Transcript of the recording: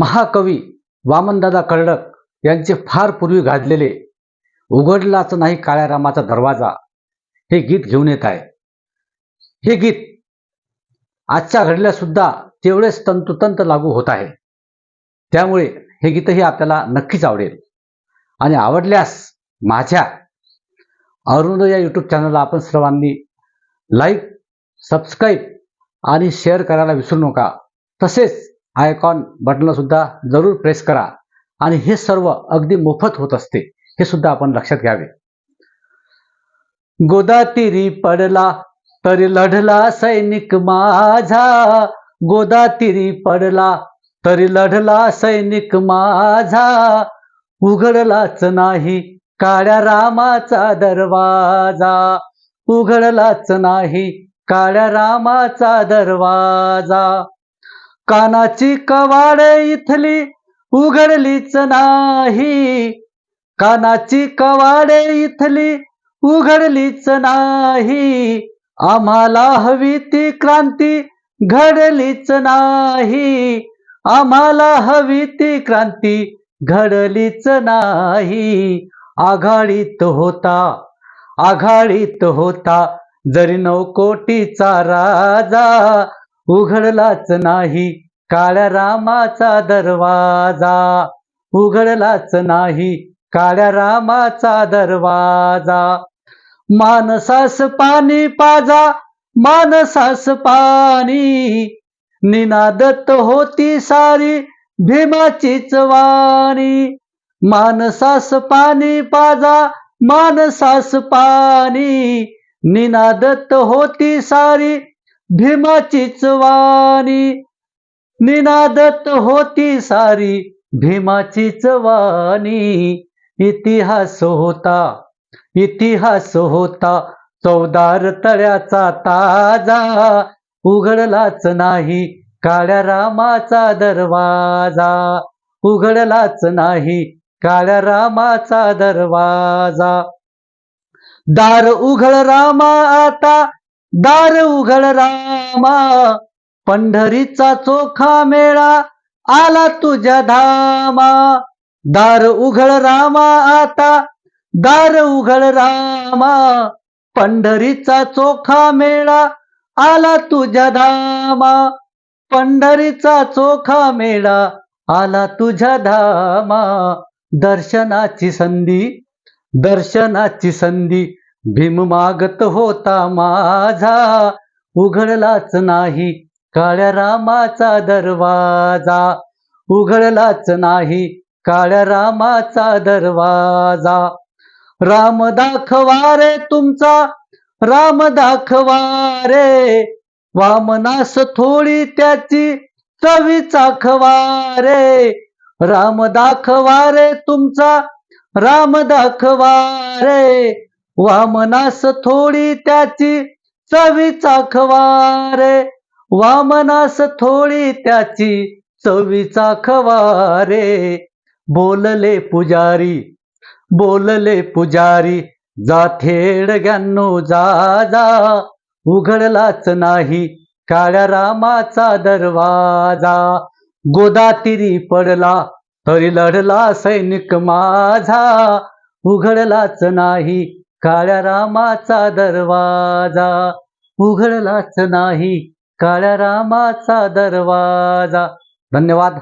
महाकवी वामनदादा कर्डक यांचे फार पूर्वी गाजलेले उघडलाच नाही काळ्या रामाचा दरवाजा हे गीत घेऊन येत आहे. हे गीत आजच्या घडीला सुद्धा तेवढेच तंतुतंत लागू होत आहे. त्यामुळे हे गीतही आपल्याला नक्कीच आवडेल. आणि आवडल्यास माझ्या अरुणोदय या यूट्यूब चॅनलला आपण सर्वांनी लाईक सबस्क्राईब आणि शेअर करायला विसरू नका. तसेच आयकॉन बटनला सुद्धा जरूर प्रेस करा. आणि हे सर्व अगदी मोफत होत असते हे सुद्धा आपण लक्षात घ्यावे. गोदातिरी पडला तरी लढला सैनिक माझा. गोदातिरी पडला तरी लढला सैनिक माझा. उघडलाच नाही काळ्या रामाचा दरवाजा. उघडलाच नाही काळ्या रामाचा दरवाजा. कानाची कवाड इथली उघडलीच नाही. कानाची कवाड इथली उघडलीच नाही. आम्हाला हवी ती क्रांती घडलीच नाही. आम्हाला हवी ती क्रांती घडलीच नाही. आघाडीत होता आघाडीत होता जरी नौकोटीचा राजा उघडलाच नाही काळ्या रामाचा दरवाजा. उघडलाच नाही काळ्या रामाचा दरवाजा. मानसास पाणी पाजा मानसास पाणी. निनादत होती सारी भीमाचीच वाणी. मानसास पाणी पाजा मानसास पाणी. निनादत होती सारी भीमाचीच वाणी निनादत होती सारी भीमाचीच वाणी इतिहास होता इतिहास होता चौदार तळ्याचा ताजा. उघडलाच नाही काळ्या रामाचा दरवाजा. उघडलाच नाही काळ्या रामाचा दरवाजा. दार उघड रामा आता दार उघड रामा पंढरीचा चोखा मेळा आला तुझ्या धामा. दार उघड रामा आता दार उघड रामा पंढरीचा चोखा मेळा आला तुझ्या धामा. पंढरीचा चोखा मेळा आला तुझ्या धामा. दर्शनाची संधी दर्शनाची संधी भीम मागत होता माझा. उघडलाच नाही काळ्या रामाचा दरवाजा. उघडलाच नाही काळ्या रामाचा दरवाजा. राम दाखवा रे तुमचा. राम दाखवा रे. वामनास थोडी त्याची चवी चाखवा रे. राम दाखवा रे तुमचा. राम दाखवा रे. वामनास थोडी त्याची चवी चाखवा वामनास थोडी त्याची चवी खवारे बोलले पुजारी बोलले पुजारी जाथेड ग्यानो जा जा. उघडलाच नाही काळ्या रामाचा दरवाजा. गोदातिरी पडला तरी लढला सैनिक माझा. उघडलाच नाही काळ्या रामाचा दरवाजा उघडलाच नाही. काळ्या रामाचा दरवाजा. धन्यवाद.